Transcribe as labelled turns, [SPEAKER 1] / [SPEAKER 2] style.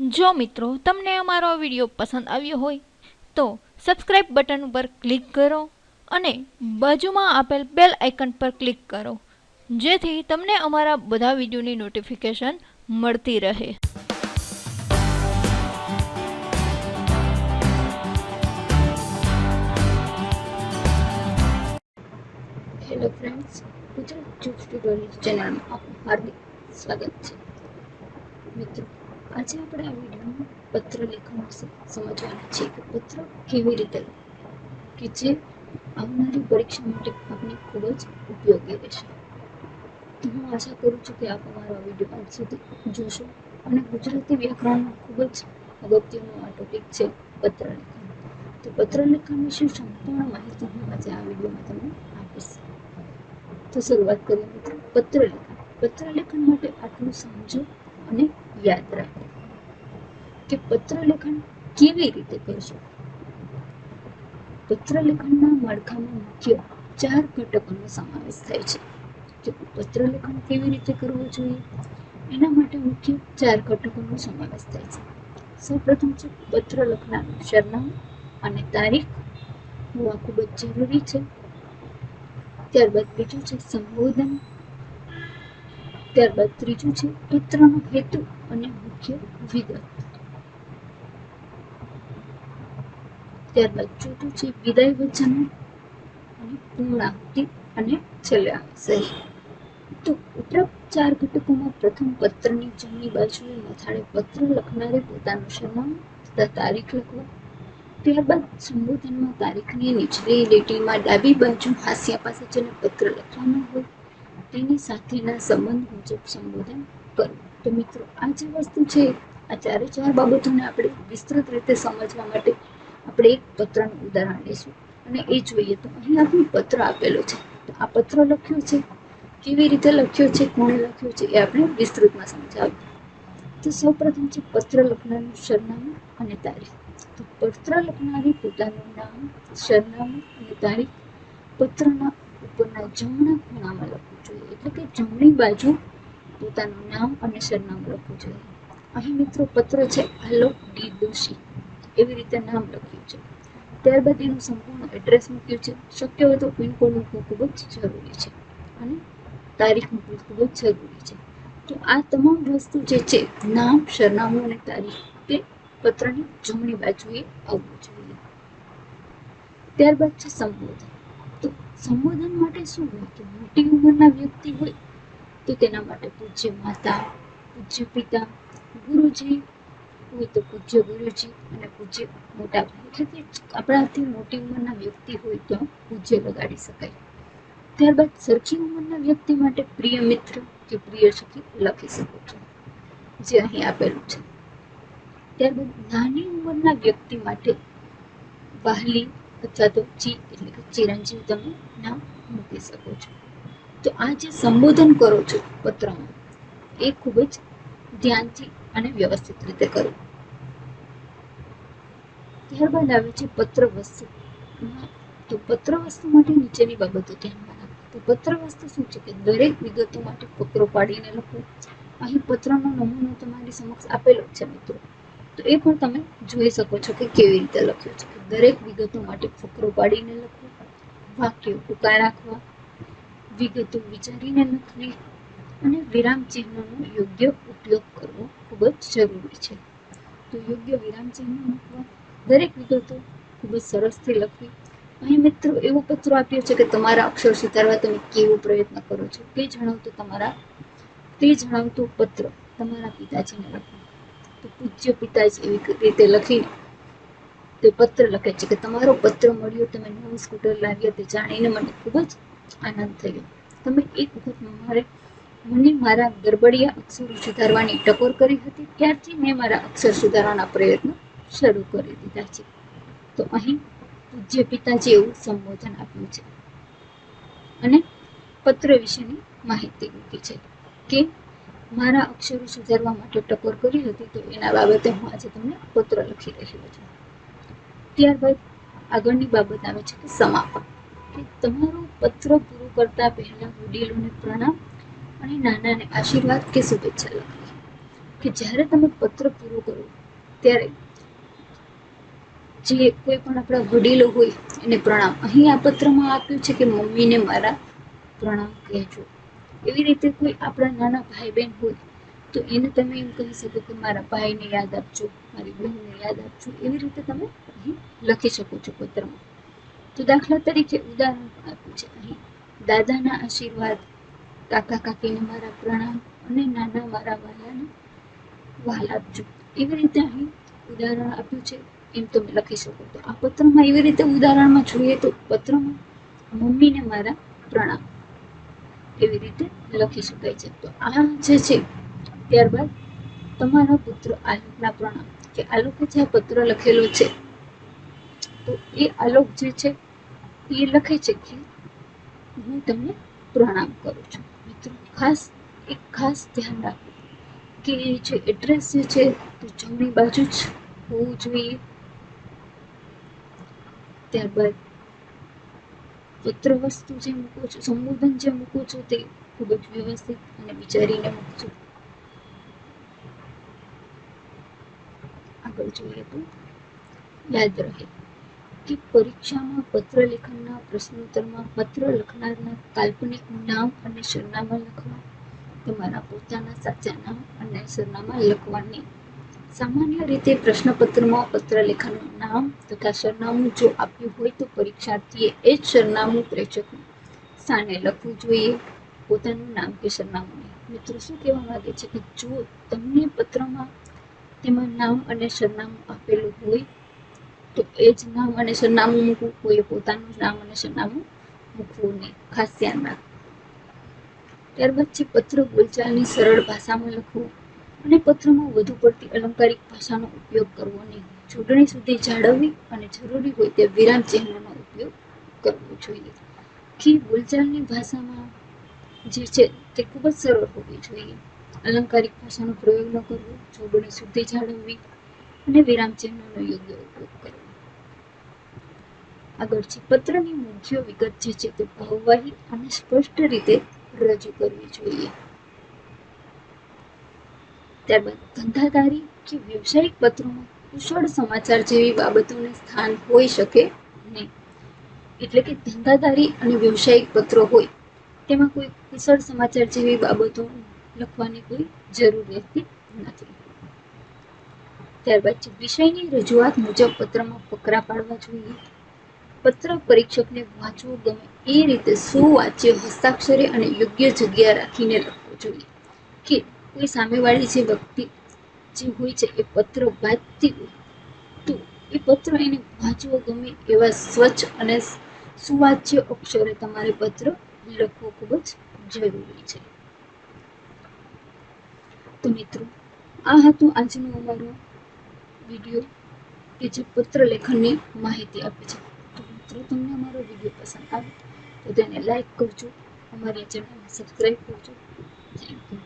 [SPEAKER 1] જો મિત્રો તમને અમારો વીડિયો પસંદ આવ્યો હોય, તો સબસ્ક્રાઈબ બટન ઉપર ક્લિક કરો અને બાજુમાં આપેલ બેલ આઇકન પર ક્લિક કરો, જેથી તમને અમારા બધા વિડીયોની નોટિફિકેશન મળતી રહે.
[SPEAKER 2] Hello friends Gujarat job studio ચેનલમાં આપનું હાર્દિક સ્વાગત છે. મિત્રો આજે આપણે આ વિડીયોમાં પત્ર લેખન વિશે સમજવાના છીએ કે પત્ર કેવી રીતે કે જે આવનારી પરીક્ષા માટે આપને ખૂબ જ ઉપયોગી રહેશે. તો હું આશા કરું છું કે આપ અમારો આ વીડિયો અંત સુધી જોશો અને ગુજરાતી વ્યાકરણનો ખૂબ જ અગત્યનો આ ટોપિક છે પત્ર લેખન. તો પત્ર લેખન વિશે સંપૂર્ણ માહિતી હું આજે આ વિડીયોમાં તમને આપીશ. તો શરૂઆત કરીએ મિત્રો, પત્ર લેખન. પત્ર લેખન માટે આટલું સમજો અને યાદ રાખો કે પત્ર લેખન કેવી રીતે કરશો? પત્ર લેખનના માળખામાં મુખ્ય ચાર ઘટકોનો સમાવેશ થાય છે. કે પત્ર લેખન કેવી રીતે કરવું જોઈએ? એના માટે મુખ્ય ચાર ઘટકોનો સમાવેશ થાય છે. સૌપ્રથમ છે પત્ર લખનારનું સરનામું અને તારીખ. હોવા ખૂબ જ જરૂરી છે. ત્યારબાદ બીજું છે સંબોધન. ત્યારબાદ ત્રીજું છે પત્રનો હેતુ અને મુખ્ય વિગત. ત્યારબાદ ચોથું છે વિદાય વચન અને પૂર્ણાહુતિ અને છેલ્લે આવશે તો ઉપરોક્ત ચાર ઘટકોમાં પ્રથમ પત્રની જમણી બાજુએ મથાળે પત્ર લખનારે પોતાનું સરનામું તથા તારીખ લખવા ત્યારબાદ સંબોધનમાં તારીખની નીચલી લીટીમાં ડાબી બાજુ હાસ્યા પાસે જેને પત્ર લખવાનો હોય. તેની સાથેના સંબંધ મુજબ સંબોધન કરવું. તો મિત્રો, આ જે વસ્તુ છે, આ ચારે ચાર બાબતોને આપણે વિસ્તૃત રીતે સમજવા માટે આપણે એક પત્રનું ઉદાહરણ લઈશું. અને એ જોઈએ તો અહીં આપણું પત્ર આપેલો છે. તો આ પત્ર લખ્યો છે. કેવી રીતે લખ્યો છે, કોણે લખ્યો છે, એ આપણે વિસ્તૃતમાં સમજાવીએ. તો સૌપ્રથમ છે પત્ર લખનારનું સરનામું અને તારીખ. તો પત્ર લખનારી પોતાનું નામ, સરનામું અને તારીખ, પત્રના ઉપરના જમણા ખૂણામાં લખવું જોઈએ. એટલે કે જમણી બાજુ પોતાનું નામ અને સરનામું લખવું જોઈએ. અહીં મિત્રો પત્ર છે આલોક ડી દોશી એવી રીતે નામ લખ્યું છે. ત્યારબાદ એનું સંપૂર્ણ એડ્રેસ મૂક્યું છે. શક્ય હોય તો પિનકોડ મૂકવું ખૂબ જ જરૂરી છે અને તારીખ મૂકવી ખૂબ જ જરૂરી છે. તો આ તમામ વસ્તુ જે છે, નામ, સરનામું અને તારીખ તે પત્રની જમણી બાજુએ આવવું જોઈએ. ત્યારબાદ છે સંબોધન. સંબોધન માટે શું હોય? કે મોટી ઉંમરના વ્યક્તિ હોય, તો તેના માટે પૂજ્ય માતા, પૂજ્ય પિતા, ગુરુજી હોય તો પૂજ્ય ગુરુજી અને પૂજ્ય મોટા ભાઈ. એટલે કે આપણાથી મોટી ઉંમરના વ્યક્તિ હોય તો પૂજ્ય લગાડી શકાય. ત્યારબાદ સરખી ઉંમરના વ્યક્તિ માટે પ્રિય મિત્ર કે પ્રિય સખી લખી શકો છો. જે અહીં આપેલું છે. ત્યારબાદ નાની ઉંમરના વ્યક્તિ માટે વહાલી અથવા તો ચી, એટલે કે ચિરંજીવ તમે નામ મૂકી શકો છો. તો આ જે સંબોધન કરો છો પત્રમાં, એ ખૂબ જ ધ્યાનથી અને વ્યવસ્થિત રીતે કરો. ત્યારબાદ આવે છે પત્ર વસ્તુ તો પત્ર વસ્તુ માટે નીચેની બાબતો ધ્યાનમાં રાખો. તો પત્ર વસ્તુ શું છે કે દરેક વિગતો માટે પત્રો પાડીને લખો. અહીં પત્રનો નમૂનો તમારી સમક્ષ આપેલો છે મિત્રો. તો એ પણ તમે જોઈ શકો છો કે કેવી રીતે લખ્યો છે. દરેક વિગતો માટે ફકરો પાડીને લખો વાક્યો ટૂંકા રાખવા, વિગતો વિચારીને લખવી અને વિરામ ચિહ્નનો યોગ્ય ઉપયોગ કરવો ખૂબ જ જરૂરી છે. તો યોગ્ય વિરામ ચિહ્ન મૂકવા, દરેક વિગતો ખૂબ જ સરસથી લખવી. અહીં મિત્રો એવો પત્રો આપ્યો છે કે તમારા અક્ષર સુધારવા તમે કેવો પ્રયત્ન કરો છો તે જણાવતું તમારા, તે જણાવતું પત્ર તમારા પિતાજીને લખવું. પૂજ્ય પિતાજી એવી રીતે લખી તે પત્ર લખે છે કે તમારો પત્ર મળ્યો, તમે નવું સ્કૂટર લાવ્યા, તે જાણીને મને ખૂબ જ આનંદ થયો. તમે એક વખત મારે, મને મારા ગરબડિયા અક્ષરો સુધારવાની ટકોર કરી હતી, ત્યારથી મેં મારા અક્ષર સુધારવાના પ્રયત્નો શરૂ કરી દીધા છે. તો અહીં પૂજ્ય પિતાજી એવું સંબોધન આપ્યું છે. અને પત્ર વિશેની માહિતી મૂકી છે કે મારા અક્ષરો સુધારવા માટે ટકોર કરી હતી તો એના બાબતે હું આજે તમને પત્ર લખી રહ્યો છું. ત્યારબાદ આગળની બાબત આવે છે કે સમાપન. કે તમારું પત્ર પૂરું કરતા પહેલા વડીલોને પ્રણામ અને નાનાને આશીર્વાદ કે શુભેચ્છા લખવી કે જ્યારે તમે પત્ર પૂરો કરો, ત્યારે જે કોઈ પણ આપણા વડીલો હોય એને પ્રણામ. અહીં આ પત્રમાં આપ્યું છે કે મમ્મીને મારા પ્રણામ કહેજો. એવી રીતે કોઈ આપણા નાના ભાઈ બહેન હોય, તો એને તમે એમ કહી શકો કે મારા ભાઈને યાદ આપજો, મારી બહેનને યાદ આપજો, એવી રીતે તમે અહીં લખી શકો છો પત્રમાં. તો દાખલા તરીકે ઉદાહરણ આપ્યું છે અહીં. દાદાના આશીર્વાદ, કાકા કાકીને મારા પ્રણામ અને નાના મારા વાલાને વાલ આપજો. એવી રીતે અહીં ઉદાહરણ આપ્યું છે, એમ તમે લખી શકો તો આ પત્રમાં એવી રીતે ઉદાહરણમાં જોઈએ તો પત્રમાં મમ્મીને મારા પ્રણામ. એવી રીતે લખી શકાય છે. તો આ જે છે, ત્યારબાદ તમારા પુત્ર આલોકના પ્રણામ. કે આલોકે જે પત્ર લખેલો છે, તો એ આલોક જે છે, એ લખે છે કે હું તમને પ્રણામ કરું છું. મિત્રો, ખાસ, એક ખાસ ધ્યાન રાખો કે જે એડ્રેસ જે છે, તે જમણી બાજુ જ હોવું જોઈએ. ત્યારબાદ પત્ર વસ્તુ જે મૂકું છું, સંબોધન જે મૂકું છું તે ખૂબ જ વ્યવસ્થિત અને વિચારીને મૂકજો આગળ જોઈએ તો, યાદ રહે કે પરીક્ષામાં પત્ર લેખનના પ્રશ્નોત્તરમાં પત્ર લખનારના કાલ્પનિક નામ અને સરનામા લખવા, તમારા પોતાના સાચા નામ અને સરનામા લખવાની સામાન્ય રીતે પ્રશ્નપત્રમાં પત્ર લેખનનું નામ તથા સરનામું જો આપ્યું હોય તો પરીક્ષાર્થીએ એ જ સરનામું પ્રેક્ષકનું સ્થાને લખવું જોઈએ, પોતાનું નામ કે સરનામું નહીં. મિત્રો, શું કહેવા માંગે છે કે જો તમને પત્રમાં તેમાં નામ અને સરનામું આપેલું હોય તો એ જ નામ અને સરનામું મૂકવું કોઈએ પોતાનું નામ અને સરનામું મૂકવું નહીં. ખાસ ધ્યાન રાખવું ત્યારબાદ છે પત્ર બોલચાલની સરળ ભાષામાં લખવું અને પત્રમાં વધુ પડતી અલંકારિક ભાષાનો ઉપયોગ કરવો નહીં. જોડણી સુધી જાળવવી અને જરૂરી હોય તે વિરામ ચિહ્નનો ઉપયોગ કરવો જોઈએ. કે બોલચાલની ભાષામાં જે છે તે ખૂબ જ સરળ હોવી જોઈએ. અલંકારિક ભાષાનો પ્રયોગ ન કરવો જોડણી સુધી જાળવવી અને વિરામ ચિહ્નનો યોગ્ય ઉપયોગ કરવો. આગળ છે, પત્રની મુખ્ય વિગત જે છે તે ભાવવાહી અને સ્પષ્ટ રીતે રજૂ કરવી જોઈએ. ત્યારબાદ ધંધાદારી કે વ્યવસાયિક પત્રોમાં કુશળ સમાચાર જેવી બાબતોને સ્થાન હોઈ શકે નહીં. એટલે કે ધંધાદારી અને વ્યવસાયિક પત્રો હોય, તેમાં કોઈ કુશળ સમાચાર જેવી બાબતો લખવાની કોઈ જરૂર રહેતી નથી. ત્યારબાદ વિષયની રજૂઆત મુજબ પત્રમાં ફકરા પાડવા જોઈએ. પત્ર પરીક્ષકને વાંચવું ગમે એ રીતે સુવાચ્ય, હસ્તાક્ષરે અને યોગ્ય જગ્યા રાખીને લખવું જોઈએ. કે કોઈ સામેવાળી જે વ્યક્તિ જે હોય છે, એ પત્ર વાંચતી તો એ પત્ર એને વાંચવો ગમે એવા સ્વચ્છ અને સુવાચ્ય અક્ષરે તમારે પત્ર લખવો ખૂબ જ જરૂરી છે. તો મિત્રો, આ હતું આજનો અમારો વીડિયો કે જે પત્ર લેખનની માહિતી આપે છે. તો મિત્રો, તમને અમારો વીડિયો પસંદ આવે તો તેને લાઈક કરજો, અમારી ચેનલને સબસ્ક્રાઈબ કરજો. Thank you.